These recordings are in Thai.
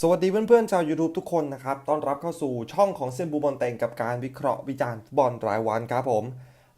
สวัสดีเพื่อนๆชาว YouTube ทุกคนนะครับ ต้อนรับเข้าสู่ช่องของเซนบูบอลเต็งกับการวิเคราะห์วิจารณ์บอลรายวันครับผม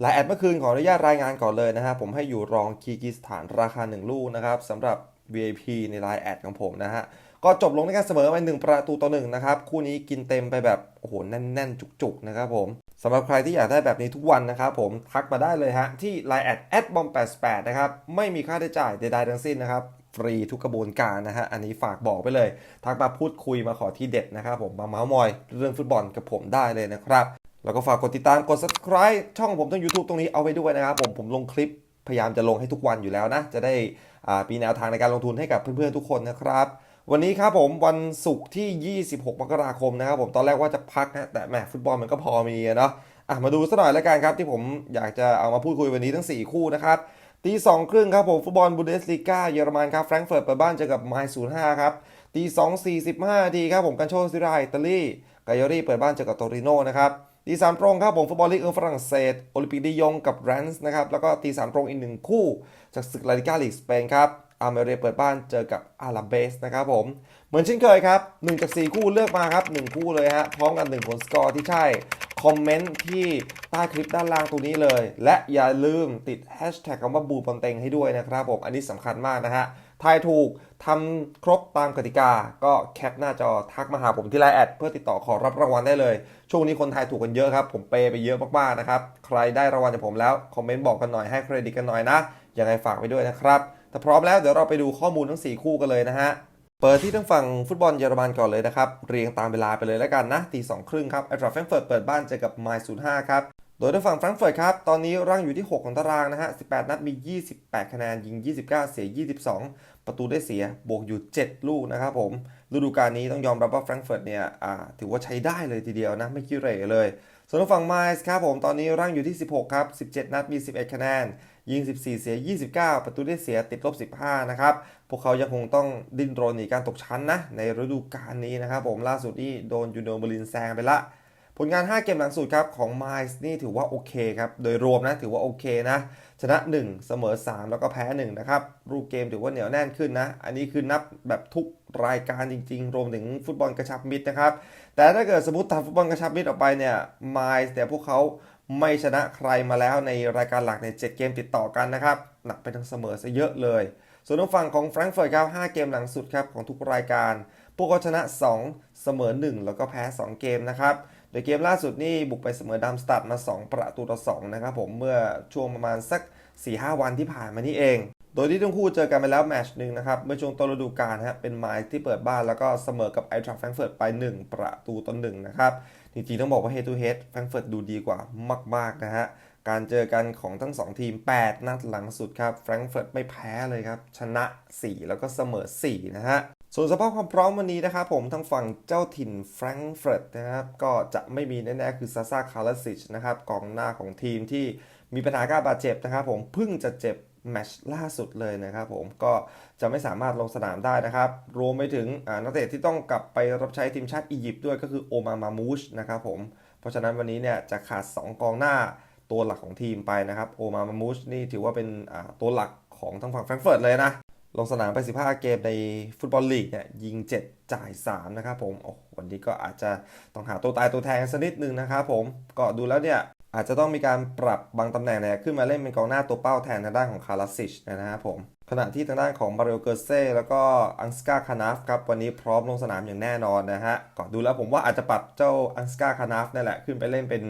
ลายแอดเมื่อคืนขออนุญาตรายงานก่อนเลยนะฮะ ผมให้อยู่รองคีกิสถานราคา 1 ลูกนะครับสำหรับ VIP ในไลน์แอดของผมนะฮะ ก็จบลงในการเสมอไปหนึ่งประตูต่อหนึ่งนะครับ คู่นี้กินเต็มไปแบบ โอ้โห แน่น ๆ จุก ๆ นะครับผมสำหรับใครที่อยากได้แบบนี้ทุกวันนะครับผมทักมาได้เลยฮะที่ Line แอดแอดบอม88นะครับไม่มีค่าใช้จ่ายใดๆทั้งสิ้นนะครับ ฟรีทุกกระบวนการนะฮะ อันนี้ฝากบอกไปเลยทักมาพูดคุยมาขอที่เด็ดนะครับผม มาเมาส์มอยเรื่องฟุตบอลกับผมได้เลยนะครับ แล้วก็ฝากกดติดตามกด subscribe ช่องผมทาง YouTube ตรงนี้เอาไว้ด้วยนะครับผมผมลงคลิปพยายามจะลงให้ทุกวันอยู่แล้วนะ จะได้อ่ามีแนวทางในการลงทุนให้กับเพื่อนๆทุกคนนะครับ วันนี้ครับผมวันศุกร์ที่ 26 มกราคมนะครับผมตอนแรกว่าจะพักนะแต่แหมฟุตบอลมันก็พอมีอะเนาะอะมาดูสักหน่อยแล้วกันครับที่ผมอยากจะเอามาพูดคุยวันนี้ทั้ง 4 คู่นะครับ ตีสองครึ่งครับผมฟุตบอลบูเดสลีกาเยอรมันครับแฟรงก์เฟิร์ตเปิดบ้านเจอกับไมล์ศูนย์ห้าครับตีสองสี่สิบห้าทีครับผมกันโชซิราอิตาลีกายอรี่เปิดบ้านเจอกับโตริโนนะครับตีสามตรงครับผมฟุตบอลลีกเอิงฝรั่งเศสโอลิมปิกดิยงกับแรนส์นะครับแล้วก็ตีสามตรงอีกหนึ่งคู่ จากศึกลาลิกาลีกสเปนครับอาร์เมเรียเปิดบ้านเจอกับอาราเบสนะครับผม เหมือนเช่นเคยครับ1จาก4คู่เลือกมาครับ 1 คู่เลยฮะพร้อมกัน 1 ผลสกอร์ที่ใช่ คอมเมนต์ที่ใต้คลิปด้านล่างตรงนี้เลย และอย่าลืมติดแฮชแท็กคำว่าบูบอลเต็งให้ด้วยนะครับผม อันนี้สำคัญมากนะฮะทายถูกทำครบตามกติกา ก็แคปหน้าจอทักมาหาผมที่ไลน์แอดเพื่อติดต่อขอรับรางวัลได้เลย ช่วงนี้คนทายถูกกันเยอะครับ ผมเปย์ไปเยอะมากๆนะครับ ใครได้รางวัลจากผมแล้ว คอมเมนต์บอกกันหน่อยให้เครดิตกันหน่อยนะยังไงฝากไปด้วยนะครับ แต่พร้อมแล้วเดี๋ยวเราไปดูข้อมูลทั้ง 4 คู่กันเลยนะฮะ เปิดที่ทั้งฝั่งฟุตบอลเยอรมันก่อนเลยนะครับ เรียงตามเวลาไปเลยแล้วกันนะตีสองครึ่งครับไอตราแฟรงเฟิร์ตเปิดบ้านเจอกับไมล์ศูนย์ห้าครับ โดยทางฝั่งแฟรงเฟิร์ตครับ ตอนนี้ร่างอยู่ที่ 6 ของตารางนะฮะ 18 นัดมี 28 คะแนน ยิง 29 เสีย 22 ประตูได้เสียบวกอยู่ 7 ลูกนะครับผมฤดูกาลนี้ต้องยอมรับว่าแฟรงเฟิร์ตเนี่ยถือว่าใช้ได้เลยทีเดียวนะไม่ขี้เหร่เลย ส่วนฝั่งไมล์ครับผมตอนนี้ร่างอยู่ที่ 16 ครับ 17 นัดมี 11 คะแนน ยิง 14 เสีย 29 ประตูได้เสียติดลบ 15 นะครับ พวกเขายังคงต้องดิ้นรนหนีการตกชั้นนะ ในฤดูกาลนี้นะครับผมล่าสุดนี่โดนยูโนเบลินแซงไปละ ผลงาน 5 เกมหลังสุดครับของไมล์นี่ถือว่าโอเคครับ โดยรวมนะถือว่าโอเคนะ ชนะ 1 เสมอ 3 แล้วก็แพ้ 1 นะครับ รูปเกมถือว่าเหนียวแน่นขึ้นนะ อันนี้คือนับแบบทุกรายการจริง ๆ รวมถึงฟุตบอลกระชับมิตรนะครับ แต่ถ้าเกิดสมมติทำฟุตบอลกระชับมิตรออกไปเนี่ยไมล์แต่พวกเขาไม่ชนะใครมาแล้วในรายการหลักใน7เกมติดต่อกันนะครับหนักไปทั้งเสมอซะเยอะเลย ส่วนทางฝั่งของแฟรงก์เฟิร์ตครับ5เกมหลังสุดครับของทุกรายการ พวกเขาชนะ 2 เสมอ 1 แล้วก็แพ้ 2 เกมนะครับโดยเกมล่าสุดนี่บุกไปเสมอดัมสตัดมา 2 ประตูต่อ2นะครับผมเมื่อช่วงประมาณสัก4-5 วันที่ผ่านมานี่เอง ดยที่ทั้งคู่เจอกันไปแล้วแมตช์หนึ่งนะครับ เมื่อช่วงต้นฤดูกาลฮะเป็นไมล์ที่เปิดบ้านแล้วก็เสมอกับไอทรัคแฟรงเฟิร์ตไป 1 ประตูต่อ1นะครับ จริงๆ ต้องบอกว่า head to head แฟรงเฟิร์ตดูดีกว่ามาก ๆ นะฮะ การเจอกันของทั้ง 2 ทีม 8 นัดหลังสุดครับแฟรงเฟิร์ตไม่แพ้เลยครับ ชนะ 4 แล้วก็เสมอ 4 นะฮะส่วนสภาพความพร้อมวันนี้นะครับผมทางฝั่งเจ้าถิ่นแฟรงก์เฟิร์ตนะครับก็จะไม่มีแน่ๆคือซาซาคาร์ลสิชนะครับกองหน้าของทีมที่มีปัญหาการบาดเจ็บนะครับผมเพิ่งจะเจ็บ แมชล่าสุดเลยนะครับผมก็จะไม่สามารถลงสนามได้นะครับ รวมไปถึงนักเตะที่ต้องกลับไปรับใช้ทีมชาติอียิปต์ด้วยก็คือโอมามามูชนะครับผมเพราะฉะนั้นวันนี้เนี่ยจะขาด 2 กองหน้าตัวหลักของทีมไปนะครับโอมามามูชนี่ถือว่าเป็นตัวหลักของทางฝั่งแฟรงก์เฟิร์ตเลยนะ ลงสนามไป 15 เกมในฟุตบอลลีกเนี่ยยิง 7 จ่าย 3 นะครับผมโอ้วันนี้ก็อาจจะต้องหาตัวตายตัวแทนสักนิดนึงนะครับผมก็ดูแล้วเนี่ย อาจจะต้องมีการปรับบางตำแหน่งเนี่ยขึ้นมาเล่นเป็นกองหน้าตัวเป้าแทนทางด้านของคาราซิชนะครับผมขณะที่ทางด้านของมาริโอเกอร์เซ่แล้วก็อังสกาคานาฟครับวันนี้พร้อมลงสนามอย่างแน่นอนนะฮะก็ดูแล้วผมว่าอาจจะปรับเจ้าอังสกาคานาฟนั่นแหละขึ้นไปเล่นเป็น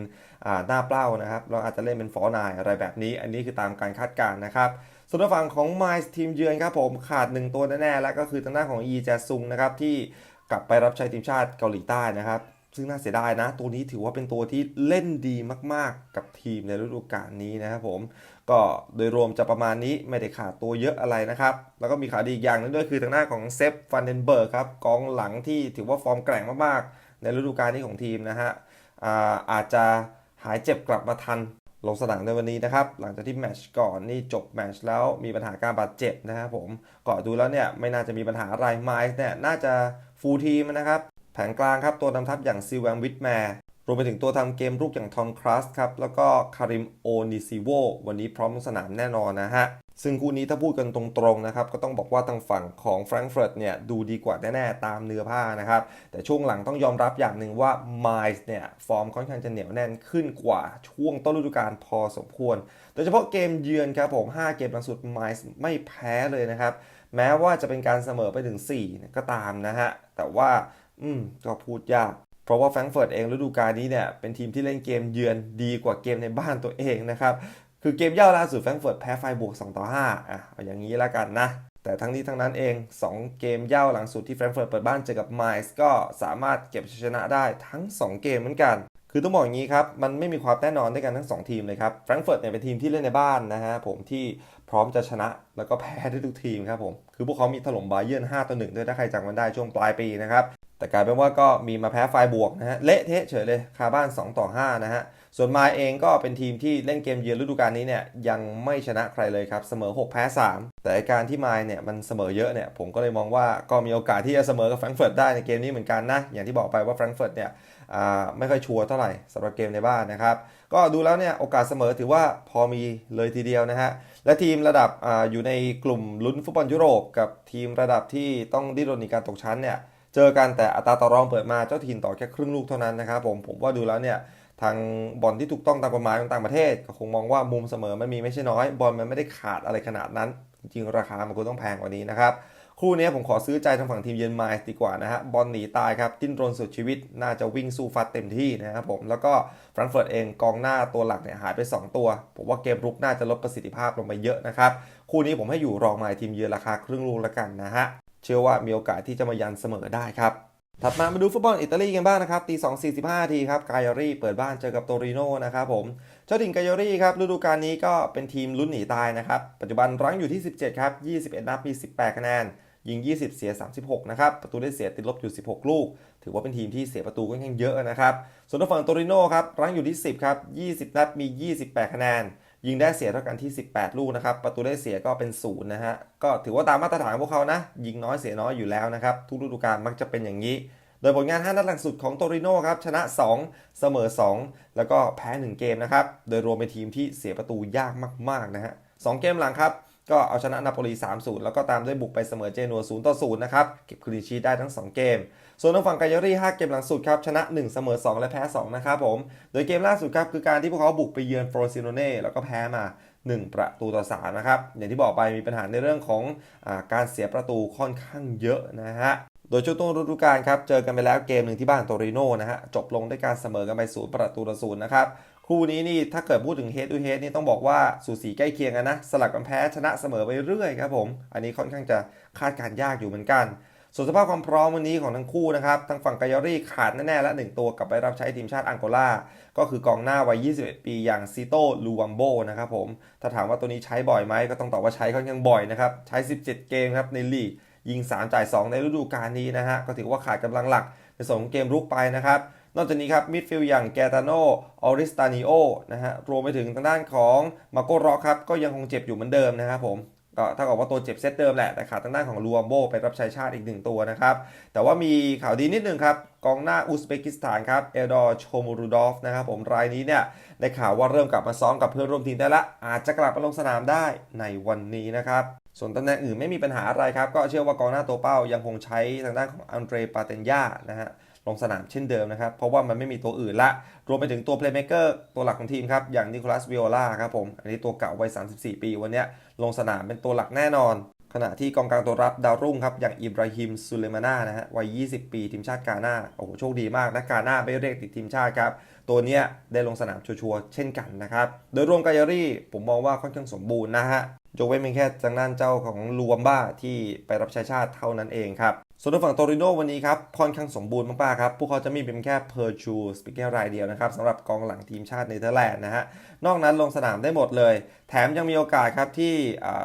อ่าหน้าเป้านะครับเราอาจจะเล่นเป็นฟอร์นายอะไรแบบนี้ อันนี้คือตามการคาดการณ์นะครับส่วนทางฝั่งของไมซ์ทีมเยือนครับผมขาดหนึ่งตัวแน่ๆแล้วก็คือทางด้านของอีแจซุงนะครับที่กลับไปรับใช้ทีมชาติเกาหลีใต้นะครับ ซึ่งน่าเสียดายนะ ตัวนี้ถือว่าเป็นตัวที่เล่นดีมากๆ กับทีมในฤดูกาลนี้นะครับผม ก็โดยรวมจะประมาณนี้ไม่ได้ขาดตัวเยอะอะไรนะครับ แล้วก็มีข่าวดีอีกอย่างนึงด้วยคือทางหน้าของเซฟฟันเดนเบิร์กครับกองหลังที่ถือว่าฟอร์มแกร่งมากๆ ในฤดูกาลนี้ของทีมนะฮะอ่าอาจจะหายเจ็บกลับมาทันลงสนามในวันนี้นะครับ หลังจากที่แมชก่อนนี่จบแมชแล้วมีปัญหาการบาดเจ็บนะครับผมก็ดูแล้วเนี่ยไม่น่าจะมีปัญหาอะไรไมซ์เนี่ยน่าจะฟูลทีมนะครับ ผงกลางครับตัวนำทัพอย่างซิลแวงวิทแมร์รวมไปถึงตัวทำเกมรุกอย่างทอมครัสครับแล้วก็คาริมโอนิซิโววันนี้พร้อมลงสนามแน่นอนนะฮะซึ่งคู่นี้ถ้าพูดกันตรงๆนะครับก็ต้องบอกว่าทางฝั่งของแฟรงก์เฟิร์ตเนี่ยดูดีกว่าแน่ๆตามเนื้อผ้านะครับ แต่ช่วงหลังต้องยอมรับอย่างหนึ่งว่าไมล์เนี่ยฟอร์มค่อนข้างจะเหนียวแน่นขึ้นกว่าช่วงต้นฤดูกาลพอสมควร โดยเฉพาะเกมเยือนครับผม 5 เกมหลังสุดไมล์ไม่แพ้เลยนะครับ แม้ว่าจะเป็นการเสมอไปถึง 4 ก็ตามนะฮะแต่ว่า อืมก็พูดยาก เพราะว่าแฟรงก์เฟิร์ตเองฤดูกาลนี้เนี่ยเป็นทีมที่เล่นเกมเยือนดีกว่าเกมในบ้านตัวเองนะครับ คือเกมเย่าล่าสุดแฟรงก์เฟิร์ตแพ้ไฟบวก2ต่อ5อะเอาอย่างนี้ละกันนะ แต่ทั้งนี้ทั้งนั้นเอง 2 เกมเย่าหลังสุดที่แฟรงก์เฟิร์ตเปิดบ้านเจอกับไมล์ก็สามารถเก็บชัยชนะได้ทั้ง 2 เกมเหมือนกันคือต้องบอกอย่างนี้ครับ มันไม่มีความแน่นอนด้วยกันทั้ง 2 ทีมเลยครับ แฟรงก์เฟิร์ตเนี่ยเป็นทีมที่เล่นในบ้านนะฮะผมที่พร้อมจะชนะแล้วก็แพ้ได้ทุกทีมครับผม คือพวกเขามีถล่มบาเยิร์น5ต่อ1ด้วยถ้าใครจำกันได้ช่วงปลายปีนะครับ แต่กลายเป็นว่าก็มีมาแพ้ไฟบวกนะฮะ เละเทะเฉยเลยคาบ้าน 2 ต่อ 5 นะฮะ ส่วนมาเองก็เป็นทีมที่เล่นเกมเยือนฤดูกาลนี้เนี่ยยังไม่ชนะใครเลยครับ เสมอ 6 แพ้ 3 แต่การที่มาเนี่ยมันเสมอเยอะเนี่ยผมก็เลยมองว่าก็มีโอกาสที่จะเสมอกับแฟรงเฟิร์ตได้ในเกมนี้เหมือนกันนะ อย่างที่บอกไปว่าแฟรงเฟิร์ตเนี่ยอ่าไม่ค่อยชัวร์เท่าไหร่สำหรับเกมในบ้านนะครับ ก็ดูแล้วเนี่ยโอกาสเสมอถือว่าพอมีเลยทีเดียวนะฮะ และทีมระดับอาอยู่ในกลุ่มลุ้นฟุตบอลยุโรป กับทีมระดับที่ต้องดิ้นรนในการตกชั้นเนี่ย เจอกันแต่อัตราต่อรองเปิดมาเจ้าถิ่นต่อแค่ครึ่งลูกเท่านั้นนะครับผมผมว่าดูแล้วเนี่ยทางบอลที่ถูกต้องตามกฎหมายของต่างประเทศ ก็คงมองว่ามุมเสมอมันมีไม่ใช่น้อย บอลมันไม่ได้ขาดอะไรขนาดนั้น จริงราคามันก็ต้องแพงกว่านี้นะครับคู่นี้ผมขอซื้อใจทางฝั่งทีมเยือนไมล์ดีกว่านะฮะบอลหนีตายครับดิ้นรนสุดชีวิต น่าจะวิ่งสู้ฟัดเต็มที่นะครับผมแล้วก็ฟรงเฟิร์ตเองกองหน้าตัวหลักเนี่ยหายไป 2 ตัว ผมว่าเกมรุกน่าจะลดประสิทธิภาพลงไปเยอะนะครับคู่นี้ผมให้อยู่รองไมล์ทีมเยือนราคาครึ่งลูกละกันนะฮะ เชื่อว่ามีโอกาสที่จะมายันเสมอได้ครับถัดมามาดูฟุตบอลอิตาลีกันบ้างนะครับตี2 45ทีครับกายารีเปิดบ้านเจอกับโตริโนนะครับผมเจ้าถิ่นกายารีครับฤดูกาลนี้ก็เป็นทีมลุ้นหนีตายนะครับ ปัจจุบันรั้งอยู่ที่ 17 ครับ 21 นัดมี 18 คะแนน ยิง 20 เสีย 36 นะครับ ประตูได้เสียติดลบอยู่ 16 ลูก ถือว่าเป็นทีมที่เสียประตูค่อนข้างเยอะนะครับ ส่วนฝั่งโตริโนครับรั้งอยู่ที่ 10 ครับ 20 นัดมี 28 คะแนน ยิงได้เสียเท่ากันที่ 18 ลูกนะครับ ประตูได้เสียก็เป็นศูนย์นะฮะ ก็ถือว่าตามมาตรฐานของพวกเขานะ ยิงน้อยเสียน้อยอยู่แล้วนะครับ ทุกฤดูกาลมักจะเป็นอย่างนี้ โดยผลงาน 5 นัดหลังสุดของโตริโน่ครับ ชนะ 2 เสมอ 2 แล้วก็แพ้ 1 เกมนะครับ โดยรวมเป็นทีมที่เสียประตูยากมากๆนะฮะสเกมหลังครับ ก็เอาชนะนาโปลี 3-0 แล้วก็ตามด้วยบุกไปเสมอเจนัว0-0นะครับ เก็บคลีนชีทได้ทั้ง 2 เกม ส่วนทางฝั่งกายารี5เกมหลังสุดครับ ชนะ 1 เสมอ 2 และแพ้ 2 นะครับผม โดยเกมล่าสุดครับ คือการที่พวกเขาบุกไปเยือนโฟรซิโนเน่แล้วก็แพ้มา 1 ประตูต่อ 3 นะครับ อย่างที่บอกไปมีปัญหาในเรื่องของอการเสียประตูค่อนข้างเยอะนะฮะโดยช่วงต้นฤดูกาลครับ เจอกันไปแล้วเกมหนึ่งที่บ้านโตริโนนะฮะ จบลงด้วยการเสมอกันไปศูนย์ประตูต่อศูนย์นะครับ คู่นี้นี่ถ้าเกิดพูดถึงเฮด to เฮดนี่ต้องบอกว่าสูสีใกล้เคียงกันนะ สลับกันแพ้ชนะเสมอไปเรื่อยครับผม อันนี้ค่อนข้างจะคาดการยากอยู่เหมือนกัน ส่วนสภาพความพร้อมวันนี้ของทั้งคู่นะครับทางฝั่งกายารีขาดแน่ๆและหนึ่งตัวกลับไปรับใช้ทีมชาติอังโกลา ก็คือกองหน้าวัย 21 ปีอย่างซิโตลูวัมโบนะครับผม ถ้าถามว่าตัวนี้ใช้บ่อยไหมก็ต้องตอบว่าใช้ค่อนข้างบ่อยนะครับ ใช้ 17 เกมครับในลีก ยิง 3 จ่าย 2 ในฤดูกาลนี้นะฮะ ก็ถือว่าขาดกำลังหลักในส่วนของเกมรุกไปนะครับ นอกจากนี้ครับมิดฟิลด์อย่างแกตาโนออริสตานิโอนะฮะรวมไปถึงทางด้านของมาโกร็อกครับก็ยังคงเจ็บอยู่เหมือนเดิมนะครับผมก็ถ้ากับว่าตัวเจ็บเซตเดิมแหละแต่ขาดทางด้านของลูอัมโบไปรับใช้ชาติอีกหนึ่งตัวนะครับ แต่ว่ามีข่าวดีนิดนึงครับ กองหน้าอุซเบกิสถานครับเอลดอร์โชมูรูดอฟนะครับผมรายนี้เนี่ยได้ข่าวว่าเริ่มกลับมาซ้อมกับเพื่อนร่วมทีมได้ละ อาจจะกลับมาลงสนามได้ในวันนี้นะครับ ส่วนตำแหน่งอื่นไม่มีปัญหาอะไรครับ ก็เชื่อว่ากองหน้าตัวเป้ายังคงใช้ทางด้านของอันเดรปาเตนยานะฮะ ลงสนามเช่นเดิมนะครับ เพราะว่ามันไม่มีตัวอื่นละ รวมไปถึงตัวเพลย์เม k เกอร์ตัวหลักของทีมครับ อย่างนิโคลัสวิโอลาครับผม อันนี้ตัวเก่าวัย 34 ปีวันนี้ลงสนามเป็นตัวหลักแน่นอน ขณะที่กองกลางตัวรับดาวรุ่งครับ อย่างอิบราฮิมซูเลมาน่านะฮะวัย 20 ปีทีมชาติกาหน้าโอ้โหโชคดีมากนะกาหน้าไม่เรียกติดทีมชาติครับตัวเนี้ยได้ลงสนามชัวร์เช่นกันนะครับโดยรวมกายรี่ผมมองว่าค่อนข้างสมบูรณ์นะฮะยกเว้นเพียงแค่ทางด้านเจ้าของลูวัมบ้าที่ไปรับใช้ชาติเท่านั้นเองครับ ส่วนทางฝั่งโตริโนวันนี้ครับค่อนข้างสมบูรณ์มากๆครับ พวกเขาจะมีเพียงแค่เพอร์ชูสปิเกอร์รายเดียวนะครับสำหรับกองหลังทีมชาติเนเธอร์แลนด์นะฮะ นอกนั้นลงสนามได้หมดเลย แถมยังมีโอกาสครับที่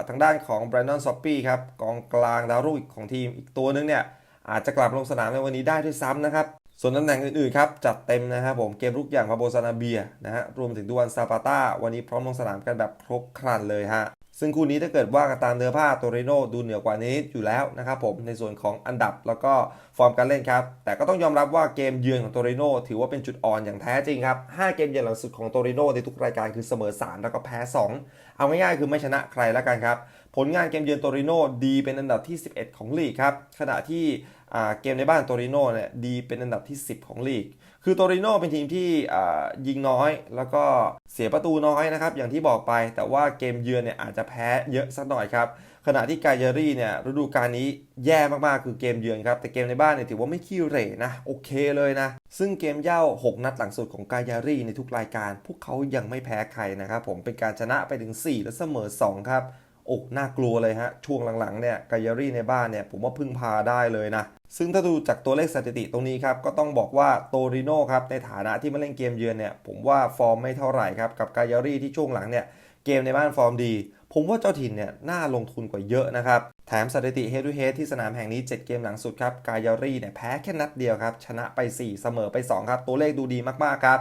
ทางด้านของแบรนดอนซอปปี้ครับกองกลางดาวรุ่งของทีมอีกตัวนึงเนี่ยอาจจะกลับลงสนามในวันนี้ได้ด้วยซ้ำนะครับ ส่วนตำแหน่งอื่นๆครับจัดเต็มนะครับผมเกมรุกอย่างพาโบซานาเบียนะฮะรวมถึงดูวันซาปาต้าวันนี้พร้อมลงสนามกันแบบครบครันเลยฮะ ซึ่งคู่นี้ถ้าเกิดว่ากตามเนื้อผ้าโตริโนดูเหนือกว่านี้อยู่แล้วนะครับผมในส่วนของอันดับแล้วก็ฟอร์มการเล่นครับ แต่ก็ต้องยอมรับว่าเกมเยือนของโตริโนถือว่าเป็นจุดอ่อนอย่างแท้จริงครับ 5 เกมเยือนหลังสุดของโตริโนในทุกรายการคือเสมอ 3 แล้วก็แพ้ 2 เอาง่ายๆคือไม่ชนะใครแล้วกันครับ ผลงานเกมเยือนโตริโนดีเป็นอันดับที่ 11 ของลีกครับขณะที่เกมในบ้านโตริโนเนี่ยดีเป็นอันดับที่ 10 ของลีก คือโตริโนเป็นทีมที่ยิงน้อย แล้วก็เสียประตูน้อยนะครับ อย่างที่บอกไป แต่ว่าเกมเยือนเนี่ยอาจจะแพ้เยอะสักหน่อยครับ ขณะที่กายารี่เนี่ยฤดูกาลนี้แย่มากๆ คือเกมเยือนครับ แต่เกมในบ้านเนี่ยถือว่าไม่ขี้เหร่นะ โอเคเลยนะ ซึ่งเกมเย่า 6 นัดหลังสุดของกายารี่ในทุกรายการ พวกเขายังไม่แพ้ใครนะครับผม เป็นการชนะไปถึง 4 และเสมอ 2 ครับ โอ้น่ากลัวเลยฮะ ช่วงหลังๆเนี่ยกายารี่ในบ้านเนี่ยผมว่าพึ่งพาได้เลยนะ ซึ่งถ้าดูจากตัวเลขสถิติตรงนี้ครับ ก็ต้องบอกว่าโตริโน่ครับในฐานะที่มาเล่นเกมเยือนเนี่ยผมว่าฟอร์มไม่เท่าไหร่ครับ กับกายารี่ที่ช่วงหลังเนี่ยเกมในบ้านฟอร์มดี ผมว่าเจ้าถิ่นเนี่ยน่าลงทุนกว่าเยอะนะครับ แถมสถิติ head to head ที่สนามแห่งนี้ 7 เกมหลังสุดครับกายารี่เนี่ยแพ้แค่นัดเดียวครับชนะไป 4 เสมอไป 2 ครับ ตัวเลขดูดีมากๆครับ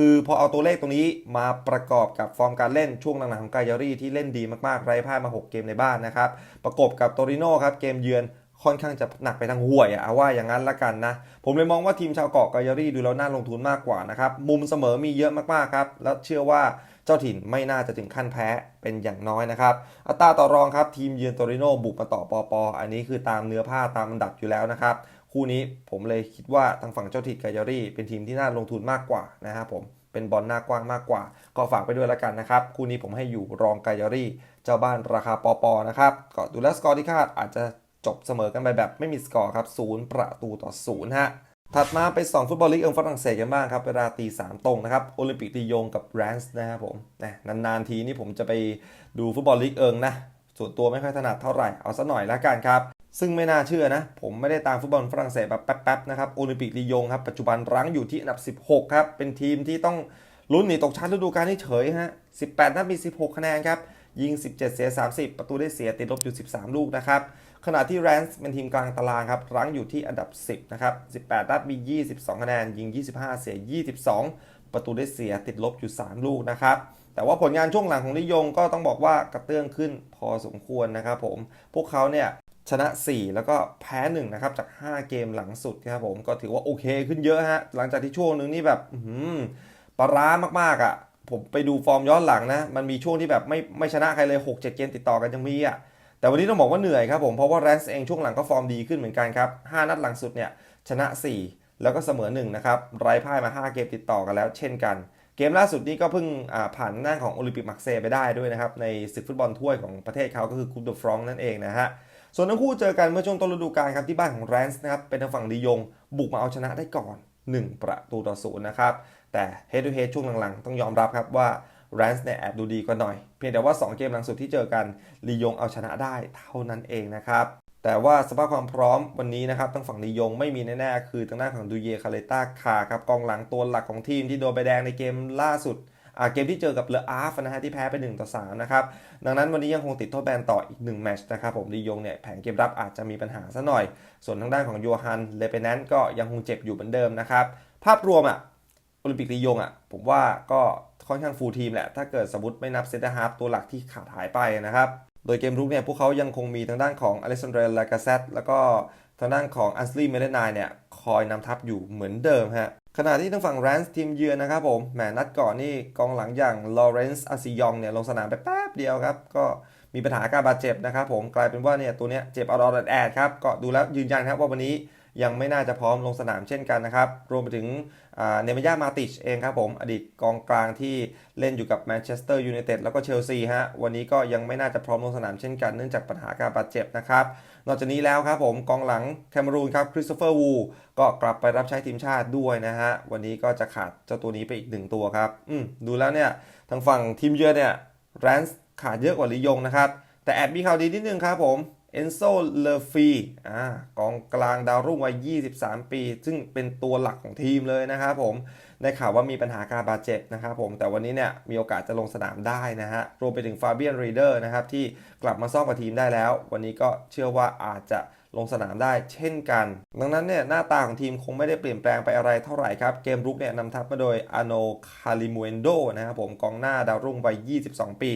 คือพอเอาตัวเลขตรงนี้มาประกอบกับฟอร์มการเล่นช่วงหลังๆของกายารี่ที่เล่นดีมากๆไร้พ่ายมา 6 เกมในบ้านนะครับ ประกบกับโตริโน่ครับเกมเยือนค่อนข้างจะหนักไปทางห่วยอะเอาว่าอย่างนั้นละกันนะ ผมเลยมองว่าทีมชาวเกาะกายารี่ดูแล้วน่าลงทุนมากกว่านะครับ มุมเสมอมีเยอะมากๆครับ แล้วเชื่อว่าเจ้าถิ่นไม่น่าจะถึงขั้นแพ้เป็นอย่างน้อยนะครับ อัตราต่อรองครับทีมเยือนโตริโน่บุกมาต่อปอปออันนี้คือตามเนื้อผ้าตามอันดับอยู่แล้วนะครับ คู่นี้ผมเลยคิดว่าทางฝั่งเจ้าถิ่นกายารี่เป็นทีมที่น่าลงทุนมากกว่านะครับผมเป็นบอลหน้ากว้างมากกว่า ก็ฝากไปด้วยแล้วกันนะครับ คู่นี้ผมให้อยู่รองกายารี่ เจ้าบ้านราคาปอปอนะครับก็ดูแลสกอร์ที่คาดอาจจะจบเสมอกันไปแบบไม่มีสกอร์ครับศูนย์ประตูต่อศูนย์ฮะถัดมาไปสองฟุตบอลลีกเอิงฝรั่งเศสกันบ้างครับ เวลาตีสามตรงนะครับ โอลิมปิกลียงกับแรนส์นะครับผมนะนานๆทีนี่ผมจะไปดูฟุตบอลลีกเอิงนะ ส่วนตัวไม่ค่อยถนัดเท่าไหร่ เอาซะหน่อยละกันครับ ซึ่งไม่น่าเชื่อนะ ผมไม่ได้ตามฟุตบอลฝรั่งเศสแบบแป๊บๆนะครับโอลิมปิกลียงครับปัจจุบันรั้งอยู่ที่อันดับ 16 ครับ เป็นทีมที่ต้องลุ้นหนีตกชั้นฤดูกาลนี้เฉยฮะ 18 นัดมี 16 คะแนนครับ ยิง 17 เสีย 30 ประตูได้เสียติดลบอยู่ 13 ลูกนะครับ ขณะที่แรนส์เป็นทีมกลางตารางครับ รั้งอยู่ที่อันดับ 10 นะครับ 18 นัดมี 22 คะแนน ยิง 25 เสีย 22 ประตูได้เสียติดลบอยู่ 3 ลูกนะครับ แต่ว่าผลงานช่วงหลังของนิยงก็ต้องบอกว่ากระเตื้องขึ้นพอสมควรนะครับผม พวกเขาเนี่ย ชนะ 4 แล้วก็แพ้1นะครับจาก 5 เกมหลังสุดครับผมก็ถือว่าโอเคขึ้นเยอะฮะหลังจากที่ช่วงนึงนี่แบบปร้ามากๆอะ ผมไปดูฟอร์มย้อนหลังนะ มันมีช่วงที่แบบไม่ไม่ชนะใครเลย 6-7 เกมติดต่อกันยังมีอะแต่วันนี้ต้องบอกว่าเหนื่อยครับผมเพราะว่าแรนส์เองช่วงหลังก็ฟอร์มดีขึ้นเหมือนกันครับ5นัดหลังสุดเนี่ยชนะ 4 แล้วก็เสมอ1นะครับไร้พ่ายมา 5 เกมติดต่อกันแล้ว เช่นกันเกมล่าสุดนี้ก็เพิ่งผ่านหน้าของโอลิมปิกมักเซไปได้ด้วยนะครับในศึกฟุตบอลถ้วยของประเทศเขาก็คือคูปเดอฟรองนั่นเองนะฮะ ส่วนทั้งคู่เจอกันเมื่อช่วงต้นฤดูกาลครับที่บ้านของแรนส์นะครับเป็นทางฝั่งดียง บุกมาเอาชนะได้ก่อน 1 ประตูต่อศูนย์นะครับแต่ head to head ช่วงหลังๆ ต้องยอมรับครับว่าแรนส์เนี่ยแอบดูดีกว่าหน่อย เพียงแต่ว่า 2 เกมหลังสุดที่เจอกันลียงเอาชนะได้เท่านั้นเองนะครับแต่ว่าสภาพความพร้อมวันนี้นะครับทางฝั่งลียงไม่มีแน่ๆคือทางด้านของดูเยคาเลต้าคาครับกองหลังตัวหลักของทีมที่โดนใบแดงในเกมล่าสุด เกมที่เจอกับเลออาร์ฟนะฮะที่แพ้ไป 1 ต่อ 3 นะครับ ดังนั้นวันนี้ยังคงติดโทษแบนต่ออีก 1 แมตช์นะครับผมลียงเนี่ยแผนเกมรับอาจจะมีปัญหาซะหน่อย ส่วนทางด้านของโยฮันเลเปแนนก็ยังคงเจ็บอยู่เหมือนเดิมนะครับ ภาพรวมอะโอลิมปิกลียงอะผมว่าก็ค่อนข้างฟูลทีมแหละ ถ้าเกิดสมมติไม่นับเซนเตอร์ฮาร์ฟตัวหลักที่ขาดหายไปนะครับ โดยเกมรุกเนี่ยพวกเขายังคงมีทางด้านของอเล็กซานเดรลากาเซตแล้วก็ทางด้านของอันสลีเมเลนายเนี่ยคอยนำทัพอยู่เหมือนเดิมฮะ ขณะที่ทางฝั่งแรนส์ทีมเยือนนะครับผมแหมนัดก่อนนี่กองหลังอย่างลอเรนซ์อาซิยองเนี่ยลงสนามไปแป๊บเดียวครับ ก็มีปัญหาการบาดเจ็บนะครับผมกลายเป็นว่าเนี่ยตัวเนี้ยเจ็บเอาดอดแอดครับก็ดูแล้วยืนยันครับว่าวันนี้ ยังไม่น่าจะพร้อมลงสนามเช่นกันนะครับ รวมไปถึงเนมย่ามาติชเองครับผม อดีตกองกลางที่เล่นอยู่กับแมนเชสเตอร์ยูไนเต็ดแล้วก็เชลซีฮะ วันนี้ก็ยังไม่น่าจะพร้อมลงสนามเช่นกันเนื่องจากปัญหาการบาดเจ็บนะครับ นอกจากนี้แล้วครับผมกองหลังแคมรูนครับคริสโตเฟอร์วูก็กลับไปรับใช้ทีมชาติด้วยนะฮะ วันนี้ก็จะขาดเจ้าตัวนี้ไปอีกหนึ่งตัวครับอืมดูแล้วเนี่ยทางฝั่งทีมเยือนเนี่ยแรนส์ขาดเยอะกว่าลียงนะครับแต่แอบมีข่าวดีนิดนึงครับผม เอนโซ เลฟีอ่ากองกลางดาวรุ่งวัย 23 ปี ซึ่งเป็นตัวหลักของทีมเลยนะครับผม ได้ข่าวว่ามีปัญหาการบาดเจ็บนะครับผม แต่วันนี้เนี่ยมีโอกาสจะลงสนามได้นะฮะ รวมไปถึงฟาเบียนรีเดอร์นะครับที่กลับมาซ่อมกับทีมได้แล้ว วันนี้ก็เชื่อว่าอาจจะลงสนามได้เช่นกัน ดังนั้นเนี่ยหน้าตาของทีมคงไม่ได้เปลี่ยนแปลงไปอะไรเท่าไหร่ครับ เกมรุกเนี่ยนำทัพมาโดยอาโนคาลิมูเอนโดนะครับผมกองหน้าดาวรุ่งวัย 22 ปี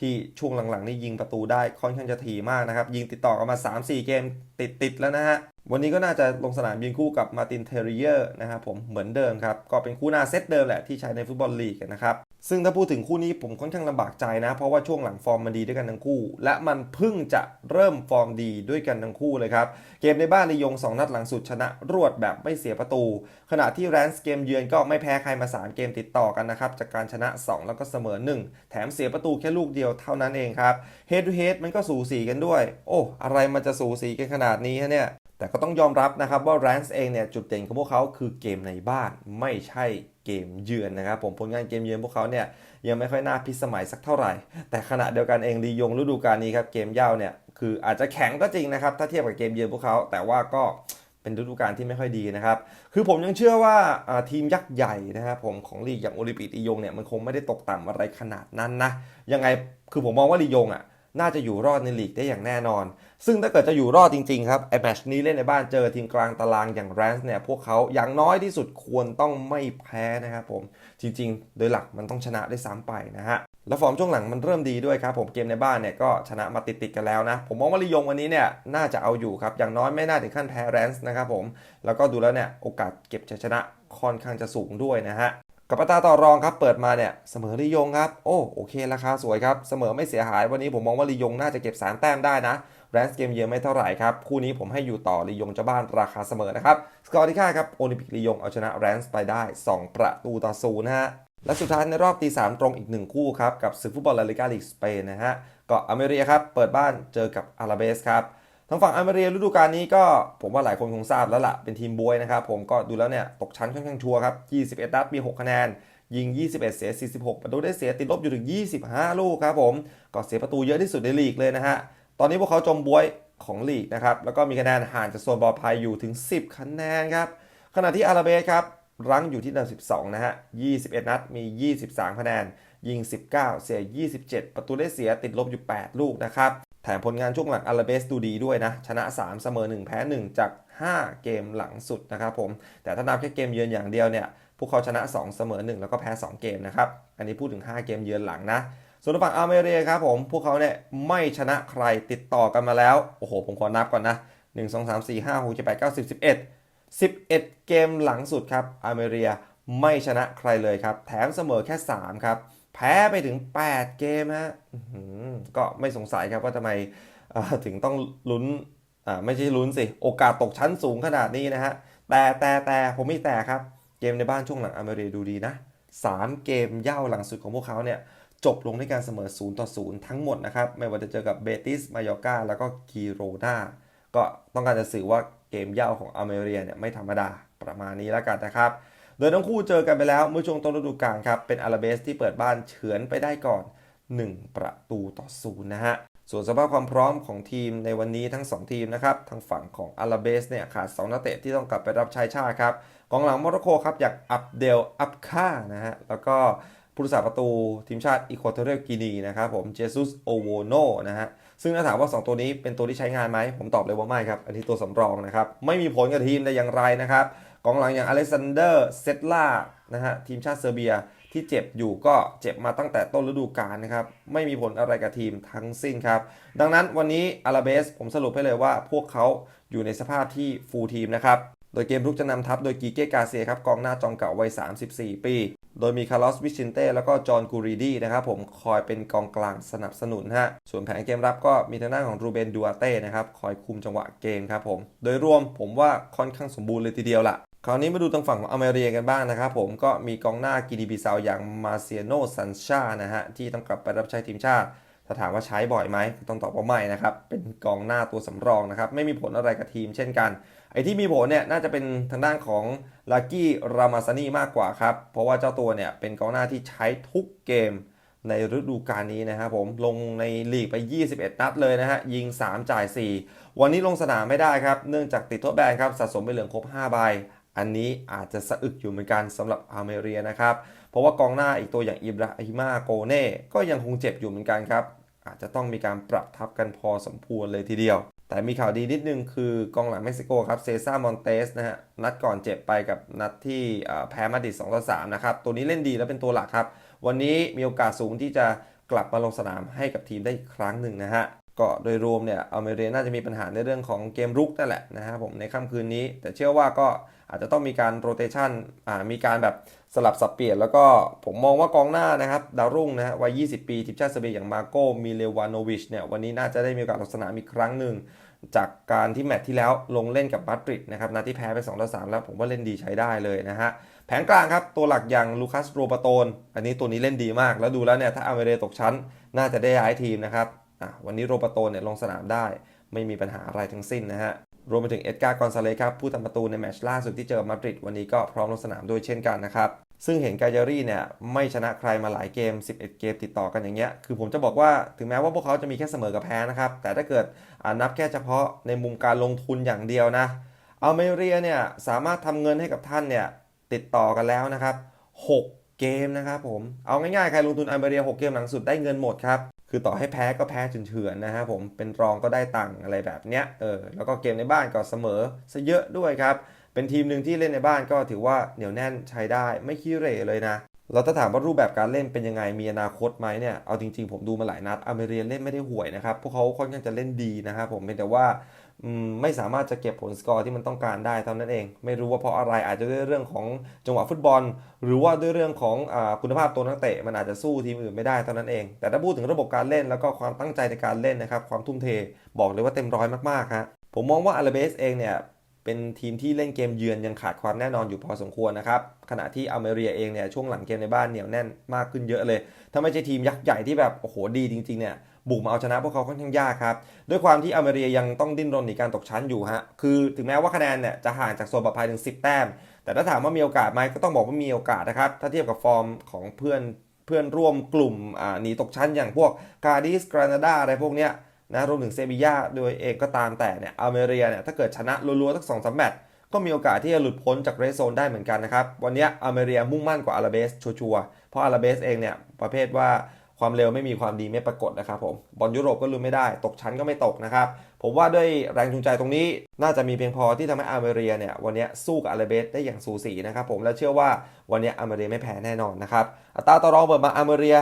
ที่ช่วงหลังๆนี่ยิงประตูได้ค่อนข้างจะถี่มากนะครับ ยิงติดต่อกันมา 3-4 เกมติดๆแล้วนะฮะ วันนี้ก็น่าจะลงสนามยิงคู่กับมาตินเทเรียร์นะครับผมเหมือนเดิมครับ ก็เป็นคู่หน้าเซตเดิมแหละที่ใช้ในฟุตบอลลีกนะครับซึ่งถ้าพูดถึงคู่นี้ผมค่อนข้างลำบากใจนะ เพราะว่าช่วงหลังฟอร์มมันดีด้วยกันทั้งคู่ และมันเพิ่งจะเริ่มฟอร์มดีด้วยกันทั้งคู่เลยครับ เกมในบ้านลียง 2 นัดหลังสุดชนะรวดแบบไม่เสียประตู ขณะที่แรนส์เกมเยือนก็ไม่แพ้ใครมา 3 เกมติดต่อกันนะครับ จากการชนะ 2 แล้วก็เสมอ 1 แถมเสียประตูแค่ลูกเดียวเท่านั้นเองครับเฮดทูเฮดมันก็สูสีกันด้วย โอ้อะไรมันจะสูสีกันขนาดนี้ฮะเนี่ย แต่ก็ต้องยอมรับนะครับว่า r a n ส์เองเนี่ยจุดเด่นของพวกเขาคือเกมในบ้านไม่ใช่เกมเยือนนะครับผมผลงานเกมเยือนพวกเขาเนี่ยยังไม่ค่อยน่าพิสมัยสักเท่าไหร่ แต่ขณะเดียวกันเองลียงฤดูกาลนี้ครับเกมเย่าเนี่ยคืออาจจะแข็งก็จริงนะครับถ้าเทียบกับเกมเยือนพวกเขาแต่ว่าก็เป็นฤดูกาลที่ไม่ค่อยดีนะครับ คือผมยังเชื่อว่าทีมยักษ์ใหญ่นะครับผมของลีกอย่างโอลิมปิกลียงเนี่ยมันคงไม่ได้ตกต่ำอะไรขนาดนั้นนะ ยังไงคือผมมองว่าลียงอะ น่าจะอยู่รอดในลีกได้อย่างแน่นอน ซึ่งถ้าเกิดจะอยู่รอดจริงๆครับไอแมชนี้เล่นในบ้านเจอทีมกลางตารางอย่างแรนส์เนี่ยพวกเขาอย่างน้อยที่สุดควรต้องไม่แพ้นะครับผม จริงๆ โดยหลักมันต้องชนะได้ซ้ำไปนะฮะแล้วฟอร์มช่วงหลังมันเริ่มดีด้วยครับผมเกมในบ้านเนี่ยก็ชนะมาติดๆกันแล้วนะ ผมมองว่าลียงวันนี้เนี่ยน่าจะเอาอยู่ครับ อย่างน้อยไม่น่าถึงขั้นแพ้แรนส์นะครับผม แล้วก็ดูแล้วเนี่ยโอกาสเก็บชัยชนะค่อนข้างจะสูงด้วยนะฮะ กับอัตราต่อรองครับเปิดมาเนี่ยเสมอลียงครับโอ้โอเคราคาสวยครับเสมอไม่เสียหายวันนี้ผมมองว่าลียงน่าจะเก็บ3แต้มได้นะแรนส์เกมเยือนไม่เท่าไหร่ครับ คู่นี้ผมให้อยู่ต่อลียงเจ้าบ้านราคาเสมอนะครับ สกอร์ที่ค่าครับโอลิมปิกลียงเอาชนะแรนส์ไปได้ 2 ประตูต่อศูนย์นะฮะและสุดท้ายในรอบตีสามตรงอีกหนึ่งคู่ครับ กับศึกฟุตบอลลาลิกาลีกสเปนนะฮะก็อเมริกาครับ เปิดบ้านเจอกับอาราเบสครับ ทางฝั่งอเมริกาฤดูกาลนี้ก็ผมว่าหลายคนคงทราบแล้วล่ะ เป็นทีมบวยนะครับ ผมก็ดูแล้วเนี่ย ตกชั้นค่อนข้างชัวร์ครับ 21นัดมี 6 คะแนน ยิง 21 เสีย 46 ประตูได้เสียติดลบอยู่ถึง 25 ลูกครับผม ก็เสียประตูเยอะที่สุดในลีกเลยนะฮะ ตอนนี้พวกเขาจมบวยของลีกนะครับ แล้วก็มีคะแนนห่างจากโซนบอลภัยอยู่ถึง 10 คะแนนครับ ขณะที่อาราเบสครับรั้งอยู่ที่อันดับ12 นะฮะ 21 นัดมี 23 คะแนน ยิง 19 เสีย 27 ประตูได้เสียติดลบอยู่ 8 ลูกนะครับ แถมผลงานช่วงหลังอาราเบสดูดีด้วยนะ ชนะ 3 เสมอ 1 แพ้ 1 จาก 5 เกมหลังสุดนะครับผม แต่ถ้านับแค่เกมเยือนอย่างเดียวเนี่ย พวกเขาชนะ 2 เสมอ 1 แล้วก็แพ้ 2 เกมนะครับ อันนี้พูดถึง 5 เกมเยือนหลังนะ ส่วนฝั่งอาเมริกาครับผม พวกเขาเนี่ยไม่ชนะใครติดต่อกันมาแล้ว โอ้โห ผมขอนับก่อนนะ 1 2 3 4 5 6 7 8 9 10 11 11 เกมหลังสุดครับอาเมริกาไม่ชนะใครเลยครับ แถมเสมอแค่ 3 ครับ แพ้ไปถึง 8 เกมฮะก็ไม่สงสัยครับว่าทำไมถึงต้องลุ้นอ่าไม่ใช่ลุ้นสิ โอกาสตกชั้นสูงขนาดนี้นะฮะ แต่แต่แต่ผมไม่แต่ครับ เกมในบ้านช่วงหลังอเมริกาดูดีนะ 3 เกมเย่าหลังสุดของพวกเขาเนี่ย จบลงด้วยการเสมอ 0 ต่อ 0 ทั้งหมดนะครับ ไม่ว่าจะเจอกับเบติส มายอร์กาแล้วก็กีโรนาก็ต้องการจะสื่อว่าเกมเย่าของอเมริกาเนี่ยไม่ธรรมดาประมาณนี้แล้วกันนะครับ โดยทั้งคู่เจอกันไปแล้วเมื่อช่วงต้นฤดูกาลครับ เป็นอาราเบสที่เปิดบ้านเฉือนไปได้ก่อน 1 ประตูต่อศูนย์นะฮะ ส่วนสภาพความพร้อมของทีมในวันนี้ทั้ง 2 ทีมนะครับ ทางฝั่งของอาราเบสเนี่ยขาด 2 นักเตะที่ต้องกลับไปรับใช้ชาติครับ กองหลังโมร็อกโกครับอย่างอับเดลอับค่านะฮะ แล้วก็ผู้รักษาประตูทีมชาติอีควอเตอเรียลกินีนะครับผมเจซุสโอโวโนนะฮะซึ่งถ้าถามว่า 2 ตัวนี้เป็นตัวที่ใช้งานไหม ผมตอบเลยว่าไม่ครับ อันนี้ตัวสำรองนะครับ ไม่มีผลกับทีมได้อย่างไรนะครับ กองหลังอย่างอเล็กซานเดอร์เซตล่านะฮะทีมชาติเซอร์เบียที่เจ็บอยู่ก็เจ็บมาตั้งแต่ต้นฤดูกาลนะครับ ไม่มีผลอะไรกับทีมทั้งสิ้นครับ ดังนั้นวันนี้อาราเบสผมสรุปให้เลยว่าพวกเขาอยู่ในสภาพที่ฟูลทีมนะครับ โดยเกมรุกจะนำทัพโดยกีเก้กาเซียครับกองหน้าจอมเก่าวัย 34 ปี โดยมีคาร์ลอสวิชินเต้แล้วก็จอห์นกูรีดีนะครับผมคอยเป็นกองกลางสนับสนุนฮะส่วนแผนเกมรับก็มีทางด้านของรูเบนดูอาเต้นะครับคอยคุมจังหวะเกมครับผมโดยรวมผมว่าค่อนข้างสมบูรณ์เลยทีเดียวล่ะ คราวนี้มาดูทางฝั่งของอเมริกากันบ้างนะครับผมก็มีกองหน้ากินีบิซาวอย่างมาเซียโนซันชานะฮะที่ต้องกลับไปรับใช้ทีมชาติถ้าถามว่าใช้บ่อยไหมต้องตอบว่าไม่นะครับ เป็นกองหน้าตัวสำรองนะครับ ไม่มีผลอะไรกับทีมเช่นกัน ไอ้ที่มีผลเนี่ยน่าจะเป็นทางด้านของลากี้รามาซานีมากกว่าครับ เพราะว่าเจ้าตัวเนี่ยเป็นกองหน้าที่ใช้ทุกเกมในฤดูกาลนี้นะครับผมลงในลีกไป 21 นัดเลยนะฮะ ยิง 3 จ่าย 4 วันนี้ลงสนามไม่ได้ครับ เนื่องจากติดโทษแบนครับสะสมไปเหลืองครบ 5 ใบ อันนี้อาจจะสะอึกอยู่เหมือนกันสำหรับอาเมเรียนะครับ เพราะว่ากองหน้าอีกตัวอย่างอิบราฮิมาโกเน่ก็ยังคงเจ็บอยู่เหมือนกันครับ อาจจะต้องมีการปรับทับกันพอสมควรเลยทีเดียว แต่มีข่าวดีนิดนึงคือกองหลังเม็กซิโกครับเซซ่ามอนเตสนะฮะนัดก่อนเจ็บไปกับนัดที่แพ้มาดริด2ต่อ3นะครับ ตัวนี้เล่นดีแล้วเป็นตัวหลักครับ วันนี้มีโอกาสสูงที่จะกลับมาลงสนามให้กับทีมได้อีกครั้งหนึ่งนะฮะก็โดยรวมเนี่ยอเมเรียน่าจะมีปัญหาในเรื่องของเกมรุกนั่นแหละนะฮะผมในค่ำคืนนี้ แต่เชื่อว่าก็ อาจจะต้องมีการโรเตชันอ่ามีการแบบสลับสับเปลี่ยน แล้วก็ผมมองว่ากองหน้านะครับดาวรุ่งนะฮะวัย 20 ปีทีมชาติเซอร์เบียอย่างมาโกมิเลวานโนวิชเนี่ยวันนี้น่าจะได้มีโอกาสลงสนามอีกครั้งหนึ่งจากการที่แมตช์ที่แล้วลงเล่นกับมาดริดนะครับนัดที่แพ้ไป2ต่อ3แล้วผมว่าเล่นดีใช้ได้เลยนะฮะแผงกลางครับ ตัวหลักอย่างลูคัสโรปาโตน อันนี้ตัวนี้เล่นดีมาก แล้วดูแล้วเนี่ย ถ้าอเมเรตกชั้น น่าจะได้ย้ายทีมนะครับอะวันนี้โรปาโตนเนี่ยลงสนามได้ไม่มีปัญหาอะไรทั้งสิ้นนะฮะ รวมไปถึงเอ็ดการ์กอนซาเลสครับผู้ทำประตูในแมตช์ล่าสุดที่เจอมาดริดวันนี้ก็พร้อมลงสนามด้วยเช่นกันนะครับ ซึ่งเห็นกาเยรี่เนี่ยไม่ชนะใครมาหลายเกม 11 เกมติดต่อกันอย่างเงี้ยคือผมจะบอกว่าถึงแม้ว่าพวกเขาจะมีแค่เสมอกับแพ้นะครับ แต่ถ้าเกิดนับแค่เฉพาะในมุมการลงทุนอย่างเดียวนะอัลเมเรียเนี่ยสามารถทำเงินให้กับท่านเนี่ยติดต่อกันแล้วนะครับ 6 เกมนะครับผมเอาง่ายๆใครลงทุนอัลเมเรีย 6 เกมหลังสุดได้เงินหมดครับ คือต่อให้แพ้ก็แพ้เฉือนๆนะฮะผมเป็นรองก็ได้ตังค์อะไรแบบเนี้ยเออแล้วก็เกมในบ้านก็เสมอซะเยอะด้วยครับ เป็นทีมหนึ่งที่เล่นในบ้านก็ถือว่าเหนียวแน่นใช้ได้ไม่ขี้เหร่เลยนะเราถ้าถามว่ารูปแบบการเล่นเป็นยังไงมีอนาคตไหมเนี่ยเอาจริงๆ ผมดูมาหลายนัดอเมริกันเล่นไม่ได้ห่วยนะครับพวกเขาค่อนข้างจะเล่นดีนะครับผมเพียงแต่ว่า ไม่สามารถจะเก็บผลสกอร์ที่มันต้องการได้เท่านั้นเอง ไม่รู้ว่าเพราะอะไรอาจจะด้วยเรื่องของจังหวะฟุตบอล หรือว่าด้วยเรื่องของอคุณภาพตัวนักเตะมันอาจจะสู้ทีมอื่นไม่ได้เท่านั้นเอง แต่ถ้าพูดถึงระบบการเล่นแล้วก็ความตั้งใจในการเล่นนะครับความทุ่มเทบอกเลยว่าเต็มร้อยมากๆฮะผมมองว่าอาราเบสเองเนี่ยเป็นทีมที่เล่นเกมเยือนยังขาดความแน่นอนอยู่พอสมควรนะครับ ขณะที่อเมเรียเองเนี่ยช่วงหลังเกมในบ้านเหนียวแน่นมากขึ้นเยอะเลย ถ้าไม่ใช่ทีมยักษ์ใหญ่ที่แบบโอ้โหดีจริงๆเนี่ย บุกมาเอาชนะพวกเขาค่อนข้างยากครับ ด้วยความที่อเมเรียยังต้องดิ้นรนในการตกชั้นอยู่ฮะ คือถึงแม้ว่าคะแนนเนี่ยจะห่างจากโซนปลอดภัยถึง 10 แต้ม แต่ถ้าถามว่ามีโอกาสไหมก็ต้องบอกว่ามีโอกาสนะครับ ถ้าเทียบกับฟอร์มของเพื่อนเพื่อนร่วมกลุ่มหนีตกชั้นอย่างพวกกาดิสกรานาดาอะไรพวกเนี้ยนะรวมถึงเซบียาโดยเองก็ตามแต่เนี่ยอเมเรียเนี่ยถ้าเกิดชนะรัวๆทั้งสองสามแมตช์ก็มีโอกาสที่จะหลุดพ้นจากเรสโซนได้เหมือนกันนะครับ วันนี้อเมเรียมุ่งมั่นกว่าอาราเบสชัวร์ๆเพราะอาราเบสเองเนี่ยประเภทว่า ความเร็วไม่มีความดีไม่ปรากฏนะครับผมบอลยุโรปก็ลุ้นไม่ได้ตกชั้นก็ไม่ตกนะครับ ผมว่าด้วยแรงจูงใจตรงนี้น่าจะมีเพียงพอที่ทำให้อาร์เมเรียเนี่ยวันนี้สู้กับอาราเบสได้อย่างสูสีนะครับผมและเชื่อว่าวันนี้อาร์เมเรียไม่แพ้แน่นอนนะครับอัตราต่อรองเปิดมาอาร์เมเรีย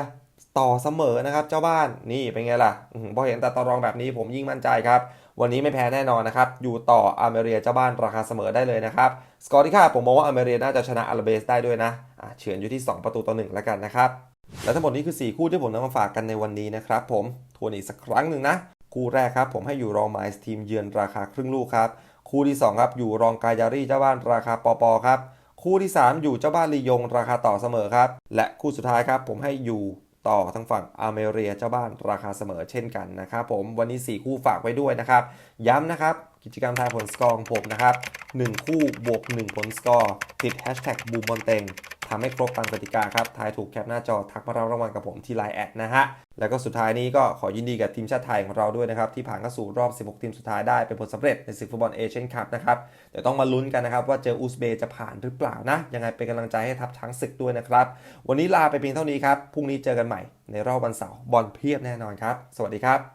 ต่อเสมอนะครับเจ้าบ้านนี่เป็นไงล่ะพอเห็นแต่ต่อรองแบบนี้ผมยิ่งมั่นใจครับ วันนี้ไม่แพ้แน่นอนนะครับ อยู่ต่ออาเมเรียเจ้าบ้านราคาเสมอได้เลยนะครับ สกอร์ที่ค่าผมมองว่าอาเมเรียน่าจะชนะอาราเบสได้ด้วยนะะเฉือนอยู่ที่ 2 ประตูต่อ1แล้วกันนะครับ และทั้งหมดนี้คือ 4 คู่ที่ผมนำมาฝากกันในวันนี้นะครับผมทวนอีกสักครั้งหนึ่งนะ คู่แรกครับ ผมให้อยู่รองไมซ์ทีมเยือนราคาครึ่งลูกครับ คู่ที่ 2 ครับ อยู่รองกายารีเจ้าบ้านราคาปอปอครับ คู่ที่ 3 อยู่เจ้าบ้านลียงราคาต่อเสมอครับ และคู่สุดท้ายครับ ผมให้อยู่ต่อทางฝั่งอาเมเรียเจ้าบ้านราคาเสมอเช่นกันนะครับผมวันนี้ 4 คู่ฝากไว้ด้วยนะครับ ย้ำนะครับ กิจกรรมทายผลสกอร์ของผมนะครับ 1 คู่บวก 1 ผลสกอร์ ติด hashtag บูมบอลเต็ง ทำให้ครบตามกติกาครับทายถูกแคปหน้าจอทักมารับรางวัลกับผมที่ไลน์แอดนะฮะ แล้วก็สุดท้ายนี้ก็ขอยินดีกับทีมชาติไทยของเราด้วยนะครับ ที่ผ่านเข้าสู่รอบ 16 ทีมสุดท้ายได้เป็นผลสำเร็จในศึกฟุตบอลเอเชียนคัพนะครับเดี๋ยวต้องมาลุ้นกันนะครับว่าเจออุซเบย์จะผ่านหรือเปล่านะ ยังไงเป็นกำลังใจให้ทัพช้างศึกด้วยนะครับ วันนี้ลาไปเพียงเท่านี้ครับพรุ่งนี้เจอกันใหม่ในรอบวันเสาร์บอลเพียบแน่นอนครับ สวัสดีครับ